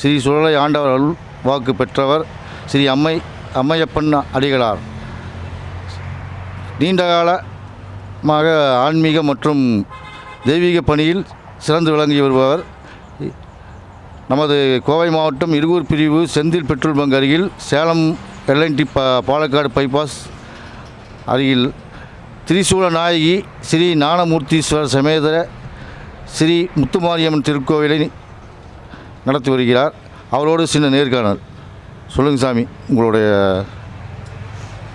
ஸ்ரீ சுழலை ஆண்டவர் அருள் வாக்கு பெற்றவர் ஸ்ரீ அம்மை அம்மையப்பன் அடிகளார். நீண்டகாலமாக ஆன்மீக மற்றும் தெய்வீக பணியில் சிறந்து விளங்கி வருபவர். நமது கோவை மாவட்டம் இருகூர் பிரிவு செந்தில் பெட்ரோல் பங்க் அருகில் சேலம் எல்என்டி பா பாலக்காடு பைபாஸ் அருகில் திரிசூல நாயகி ஸ்ரீ ஞானமூர்த்தீஸ்வரர் சமேதர ஸ்ரீ முத்துமாரியம்மன் திருக்கோவிலை நடத்தி வருகிறார். அவரோடு சின்ன நேர்காணல். சொல்லுங்கள் சாமி உங்களுடைய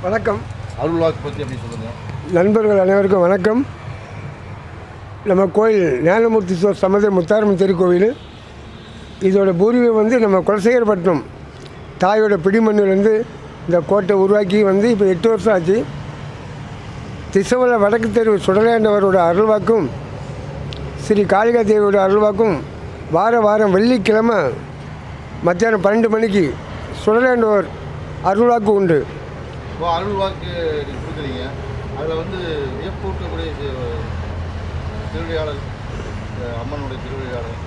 வணக்கம். அருள்வாக்கு பற்றி அப்படி சொல்லுங்கள் நண்பர்கள் அனைவருக்கும் வணக்கம். நம்ம கோயில் ஞானமூர்த்தீஸ்வரர் சமத முத்தாரம்மன் திருக்கோவில். இதோட பூர்வீகம் வந்து நம்ம குலசேகரப்பட்டினம். தாயோட பிடிமண்ணிலேருந்து இந்த கோட்டை உருவாக்கி வந்து இப்போ எட்டு வருஷம் ஆச்சு. திசவல வடக்கு தெரு சுடலேண்டவரோட அருள்வாக்கும் ஸ்ரீ காளிகா தேவியோட அருள்வாக்கும் வார வாரம் வெள்ளிக்கிழமை மத்தியானம் பன்னெண்டு மணிக்கு சுடலேண்டவர் அருள்வாக்கு உண்டு. இப்போ அருள்வாக்கு நீங்கள் கொடுக்குறீங்க. அதில் வந்து வியப்பூட்டக்கூடிய திருவிளையாடல் இந்த அம்மனுடைய திருவிளையாடல்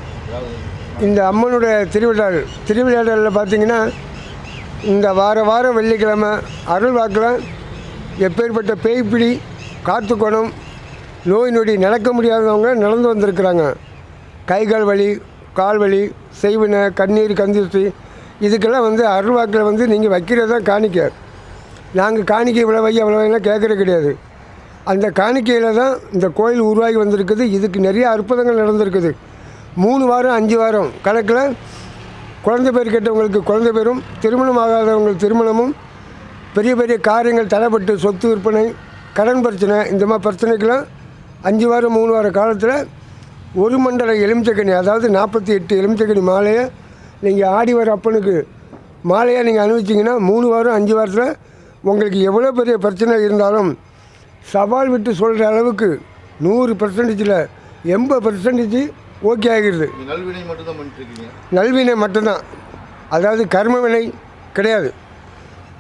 இந்த அம்மனுடைய திருவிழா திருவிழாடலில் பார்த்தீங்கன்னா இந்த வார வாரம் வெள்ளிக்கிழமை அருள் வாக்கில் எப்பேற்பட்ட பேய்ப்பிடி காத்துக்கோணம் நோய் நொடி நடக்க முடியாதவங்க நடந்து வந்திருக்கிறாங்க. கை கால் வலி கால் வலி செய்வினை கண்ணீர் கந்திருத்தி இதுக்கெல்லாம் வந்து அருள்வாக்கில் வந்து நீங்கள் வைக்கிறது தான் காணிக்க. நாங்கள் காணிக்கை இவ்வளோ வை அவ்வளோ வைலாம் கேட்குறது கிடையாது. அந்த காணிக்கையில் தான் இந்த கோயில் உருவாகி வந்திருக்குது. இதுக்கு நிறைய அற்புதங்கள் நடந்திருக்குது. மூணு வாரம் அஞ்சு வாரம் கணக்கில் குழந்தை பேர் கேட்டவங்களுக்கு குழந்தை பேரும் திருமணம் ஆகாதவங்களுக்கு திருமணமும் பெரிய பெரிய காரியங்கள் தடைப்பட்டு சொத்து விற்பனை கடன் பிரச்சனை இந்த மாதிரி பிரச்சனைக்கெல்லாம் அஞ்சு வாரம் மூணு வார காலத்தில் ஒரு மண்டல எலுமிச்சக்கனி அதாவது நாற்பத்தி எட்டு எலுமிச்சக்கனி மாலையை நீங்கள் ஆடி வர அப்பனுக்கு மாலையாக நீங்கள் அனுபவிச்சிங்கன்னா மூணு வாரம் அஞ்சு வாரத்தில் உங்களுக்கு எவ்வளோ பெரிய பிரச்சனை இருந்தாலும் சவால் விட்டு சொல்கிற அளவுக்கு நூறு பர்சன்டேஜில் எண்பது பர்சன்டேஜ் ஓகே ஆகிடுது நல்வினை மட்டும்தான் நல்வினை மட்டும்தான். அதாவது கர்ம வினை கிடையாது.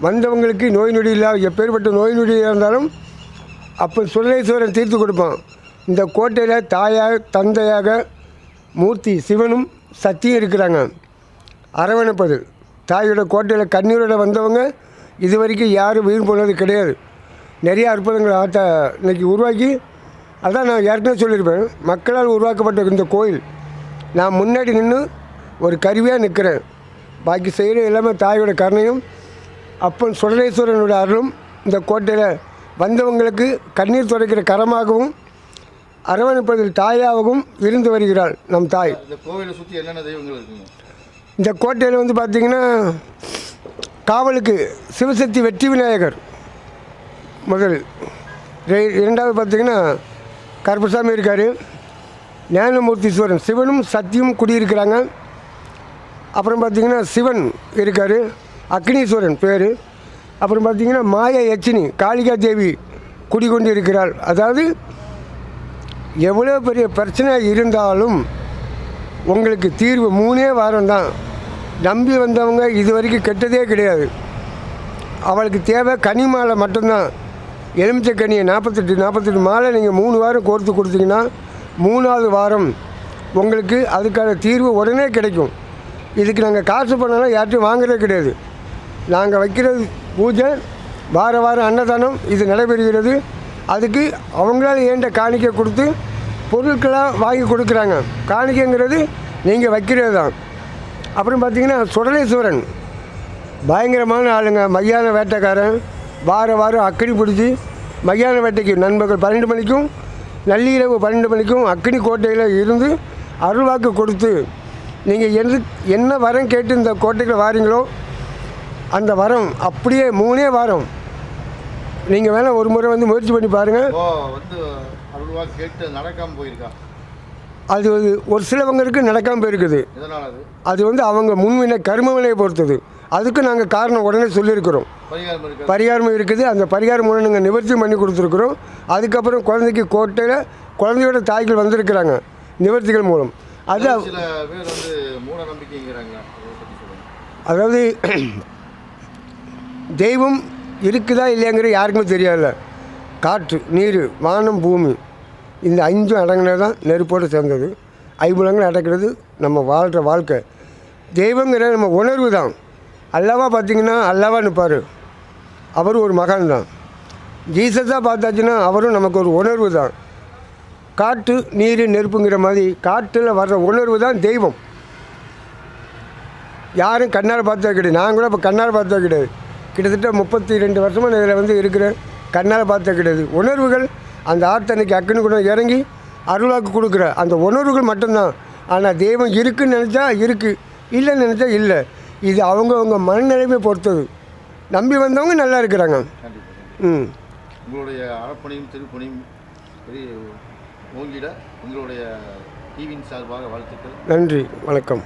வந்தவங்களுக்கு நோய் நொடி இல்லா எப்பேற்பட்ட நோய் நொடி இருந்தாலும் அப்போ சுரலேஸ்வரன் தீர்த்து கொடுப்பான். இந்த கோட்டையில் தாயாக தந்தையாக மூர்த்தி சிவனும் சக்தியும் இருக்கிறாங்க. அரவணைப்பது. தாயோட கோட்டையில் கண்ணீரோட வந்தவங்க இது வரைக்கும் யாரும் வீண் போனது கிடையாது. நிறைய அற்புதங்கள் ஆட்ட இன்னைக்கு உருவாக்கி அதான் நான் ஏற்கனவே சொல்லியிருப்பேன். மக்களால் உருவாக்கப்பட்ட இந்த கோயில் நான் முன்னாடி நின்று ஒரு கருவியாக நிற்கிறேன் பாக்கி செய்கிற எல்லாமே தாயோட கருணையும் அப்பன் சுடலேஸ்வரனோட அருளும் இந்த கோட்டையில் வந்தவங்களுக்கு கண்ணீர் துடைக்கிற கரமாகவும் அரவணைப்பதில் தாயாகவும் இருந்து வருகிறாள் நம் தாய். இந்த கோவிலை சுற்றி என்னென்ன தெய்வங்கள் இருக்குங்க? இந்த கோட்டையில் வந்து பார்த்திங்கன்னா காவலுக்கு சிவசக்தி வெற்றி விநாயகர் முதல். இரண்டாவது பார்த்திங்கன்னா கருப்பசாமி இருக்கார். ஞானமூர்த்தீஸ்வரன் சிவனும் சக்தியும் குடியிருக்கிறாங்க. அப்புறம் பார்த்திங்கன்னா சிவன் இருக்கார். அக்னீஸ்வரன் பேர். அப்புறம் பார்த்திங்கன்னா மாய யட்சினி காளிகா தேவி குடிகொண்டு இருக்கிறாள் அதாவது எவ்வளோ பெரிய பிரச்சனை இருந்தாலும் உங்களுக்கு தீர்வு மூணே வாரம் தான் நம்பி வந்தவங்க இது வரைக்கும் கெட்டதே கிடையாது. அவளுக்கு தேவை கனி மாலை மட்டும்தான். எலுமிச்சை கனியை நாற்பத்தெட்டு நாற்பத்தெட்டு மாலை நீங்கள் மூணு வாரம் கோர்த்து கொடுத்தீங்கன்னா மூணாவது வாரம் உங்களுக்கு அதுக்கான தீர்வு உடனே கிடைக்கும். இதுக்கு நாங்கள் காசு பண்ணலாம் யார்ட்டும் வாங்குறதே கிடையாது. நாங்கள் வைக்கிறது பூஜை வார வாரம் அன்னதானம் இது நடைபெறுகிறது. அதுக்கு அவங்களால ஏண்ட காணிக்கை கொடுத்து பொருட்களை வாங்கி கொடுக்குறாங்க. காணிக்கைங்கிறது நீங்கள் வைக்கிறது தான். அப்புறம் பார்த்தீங்கன்னா சுடலேஸ்வரன். பயங்கரமான ஆளுங்க. மையான வேட்டைக்காரன். வார வாரம் அக்கடி பிடிச்சி மையான வேட்டைக்கு நண்பர்கள் பன்னெண்டு மணிக்கும் நள்ளிரவு பன்னெண்டு மணிக்கும் அக்னி கோட்டையில் இருந்து அருள்வாக்கு கொடுத்து நீங்கள் எது என்ன வரம் கேட்டு இந்த கோட்டைக்கு வாரீங்களோ அந்த வரம் அப்படியே மூணே வாரம் நீங்கள் வேணால் ஒரு முறை வந்து முயற்சி பண்ணி பாருங்கள் வந்து அருள்வாக்கு கேட்டு நடக்காமல் போயிருக்கா? அது ஒரு ஒரு சிலவங்களுக்கு நடக்காமல் போயிருக்குது. அது? வந்து அவங்க முன்வினை கர்மவினையை பொறுத்தது. அதுக்கு நாங்கள் காரணம் உடனே சொல்லியிருக்கிறோம். பரிகாரம் இருக்கா. பரிகாரம் இருக்குது. அந்த பரிகாரம் மூலம் நாங்கள் நிவர்த்தி பண்ணி கொடுத்துருக்குறோம். அதுக்கப்புறம் குழந்தைக்கு கோட்டையில் குழந்தையோட தாய்கள் வந்திருக்கிறாங்க நிவர்த்திகள் மூலம். அது வந்து அதாவது தெய்வம் இருக்குதா இல்லையாங்கிற யாருக்குமே தெரியாதுல்ல. காற்று நீர் வானம் பூமி. இந்த அஞ்சும் அடங்கினது தான் நெருப்போடு சேர்ந்தது. ஐம்புலங்கள் அடக்கிறது நம்ம வாழ்கிற வாழ்க்கை. தெய்வங்கிற நம்ம உணர்வு தான். அல்லவா பார்த்திங்கன்னா அல்லவா நிற்பார். அவர் ஒரு மகான் தான். ஜீசஸாக பார்த்தாச்சுன்னா அவரும் நமக்கு ஒரு உணர்வு தான். காற்று நீர் நெருப்புங்கிற மாதிரி காட்டில் வர்ற உணர்வு தான் தெய்வம். யாரும் கண்ணால் பார்த்தா கிடையாது. நான் கூட இப்போ கண்ணால் பார்த்தா கிடையாது. கிட்டத்தட்ட முப்பத்தி ரெண்டு வருஷமாக நான் இதில் வந்து இருக்கிறேன். கண்ணால் பார்த்தா கிடையாது. உணர்வுகள் அந்த ஆத்தன்னைக்கு அக்கனு கூட இறங்கி அருளாக்கு கொடுக்குற அந்த உணர்வுகள் மட்டும்தான். ஆனால் தெய்வம் இருக்குன்னு நினச்சா இருக்குது இல்லைன்னு நினச்சா இல்லை. இது அவங்கவுங்க மனநிலைமை பொறுத்தது. நம்பி வந்தவங்க நல்லா இருக்கிறாங்க. ம். உங்களுடைய அறப்பணியும் திருப்பணியும் ஓங்கிட உங்களுடைய டிவியின் சார்பாக வாழ்த்துக்கள். நன்றி. வணக்கம்.